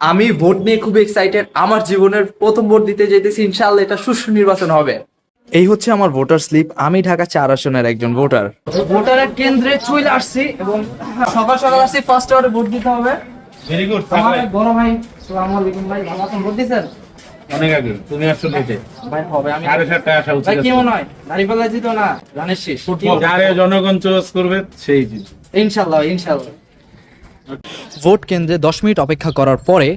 আমি ভোট নিয়ে খুব এক্সাইটেড আমার জীবনের প্রথম ভোট দিতে যেতেছি ইনশাআল্লাহ এটা সুষ্ঠু নির্বাচন হবে। এই হচ্ছে আমার ভোটার স্লিপ আমি ঢাকা চার আসনের একজন ভোটার ভোটারের কেন্দ্রে চলে আসছি এবং সকাল সকাল আসছি ফার্স্ট আওয়ারে ভোট দিতে হবে। ভেরি গুড বড় ভাই আসসালামু আলাইকুম ভাই ভালো আছেন? ভোট দিছেন অনেক আগে তুমি আসছো নিতে ভাই হবে আমি সাড়ে সাতটায় আসা উচিত ভাই কি মনে হয়? দাঁড়িপাল্লা জিতো না? যারে জনগণ চয়েস করবে সেই জিত ইনশাল্লাহ ইনশাল্লাহ ভোট কেন্দ্রে দশ মিনিট অপেক্ষা করার পরে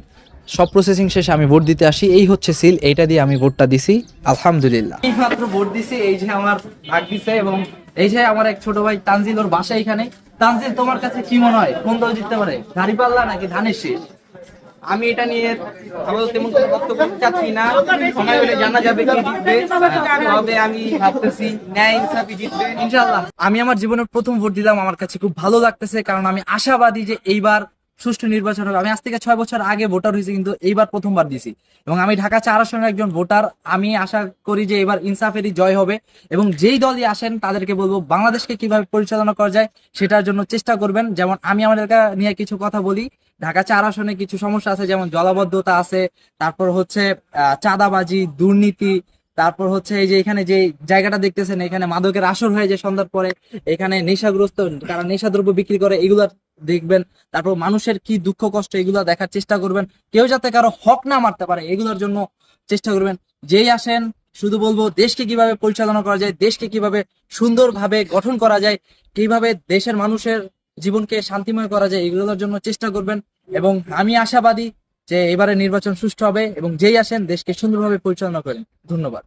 সব প্রসেসিং শেষে আমি ভোট দিতে আসি। এই হচ্ছে সিল এইটা দিয়ে আমি ভোটটা দিছি। আলহামদুলিল্লাহ। মাত্র ভোট দিছি, এই যে আমার ভাগ দিছে এবং এই যে আমার এক ছোট ভাই তানজিল ওর বাসা এখানে। তানজিল, তোমার কাছে কি মনে হয়? কোন দল জিততে পারে? দাঁড়িপাল্লা নাকি ধানের শীষ? আমি এটা নিয়ে আপাতত তেমন কোনো বক্তব্য চাচ্ছি না। সময় হলে জানা যাবে কি জিতবে। তবে আমি ভাবতেছি ন্যায় ইনসাফি জিতবে। ইনশাআল্লাহ। আমি আমার জীবনের প্রথম ভোট দিলাম। আমার কাছে খুব ভালো লাগতেছে। কারণ আমি আশাবাদী যে এইবার সুষ্ঠু নির্বাচন হবে। আমি আজ থেকে ছয় বছর আগে ভোটার হয়েছি, কিন্তু এইবার প্রথমবার দিছি এবং আমি ঢাকা চার আসনের একজন ভোটার। আমি আশা করি যে এবার ইনসাফেরই জয় হবে। এবং যেই দলই আসেন, তাদেরকে বলব, বাংলাদেশকে কীভাবে পরিচালনা করা যায় সেটার জন্য চেষ্টা করবেন। যেমন আমি আমার নিয়ে কিছু কথা বলি। ঢাকা চার আসনে কিছু সমস্যা আছে, যেমন জলাবদ্ধতা আছে, তারপর হচ্ছে চাঁদাবাজি, দুর্নীতি, তারপর হচ্ছে এই যে এখানে যে জায়গাটা দেখতেছেন, এখানে মাদকের আসর হয়ে যায় সন্ধ্যার পরে, এখানে নেশাগ্রস্ত কারা নেশাদ্রব্য বিক্রি করে এগুলা দেখবেন, তারপর মানুষের কি দুঃখ, কষ্ট, এগুলো দেখার চেষ্টা করবেন। কেউ যাতে কারও হক না মারতে পারে, এগুলোর জন্য চেষ্টা করবেন। যেই আসেন, শুধু বলব, দেশকে কীভাবে পরিচালনা করা যায়, দেশকে কীভাবে সুন্দরভাবে গঠন করা যায়, কীভাবে দেশের মানুষের জীবনকে শান্তিময় করা যায়, এগুলোর জন্য চেষ্টা করবেন। এবং আমি আশাবাদী যে এবারে নির্বাচন সুষ্ঠু হবে এবং যেই আসেন, দেশকে সুন্দরভাবে পরিচালনা করেন। ধন্যবাদ।